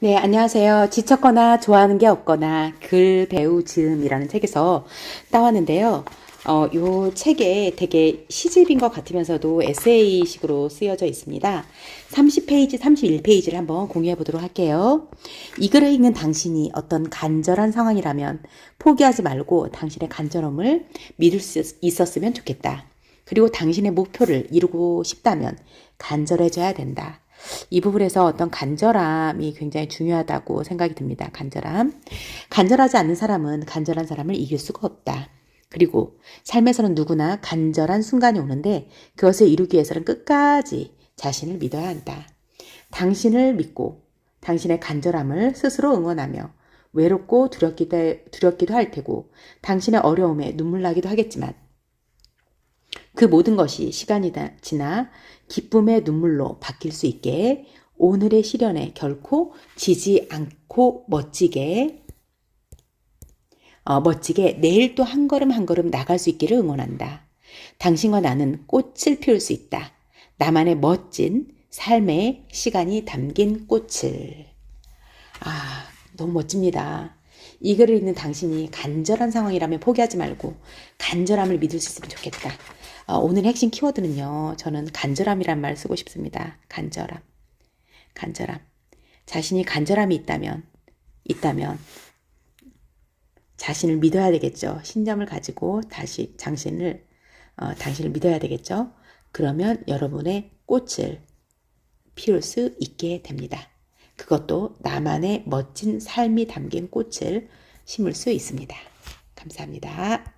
네, 안녕하세요. 지쳤거나 좋아하는 게 없거나 글 배우 즈음이라는 책에서 따왔는데요. 어, 요 책에 되게 시집인 것 같으면서도 에세이식으로 쓰여져 있습니다. 30페이지, 31페이지를 한번 공유해 보도록 할게요. 이 글을 읽는 당신이 어떤 간절한 상황이라면 포기하지 말고 당신의 간절함을 믿을 수 있었으면 좋겠다. 그리고 당신의 목표를 이루고 싶다면 간절해져야 된다. 이 부분에서 어떤 간절함이 굉장히 중요하다고 생각이 듭니다. 간절함. 간절하지 않는 사람은 간절한 사람을 이길 수가 없다. 그리고 삶에서는 누구나 간절한 순간이 오는데 그것을 이루기 위해서는 끝까지 자신을 믿어야 한다. 당신을 믿고 당신의 간절함을 스스로 응원하며 외롭고 두렵기도, 두렵기도 할 테고 당신의 어려움에 눈물 나기도 하겠지만 그 모든 것이 시간이 지나 기쁨의 눈물로 바뀔 수 있게 오늘의 시련에 결코 지지 않고 멋지게 어, 멋지게 내일 또 한 걸음 한 걸음 나갈 수 있기를 응원한다. 당신과 나는 꽃을 피울 수 있다. 나만의 멋진 삶의 시간이 담긴 꽃을. 아, 너무 멋집니다. 이 글을 읽는 당신이 간절한 상황이라면 포기하지 말고 간절함을 믿을 수 있으면 좋겠다. 어, 오늘 핵심 키워드는요. 저는 간절함이란 말 쓰고 싶습니다. 간절함. 간절함. 자신이 간절함이 있다면 있다면 자신을 믿어야 되겠죠. 신념을 가지고 다시 당신을 어, 당신을 믿어야 되겠죠. 그러면 여러분의 꽃을 피울 수 있게 됩니다. 그것도 나만의 멋진 삶이 담긴 꽃을 심을 수 있습니다. 감사합니다.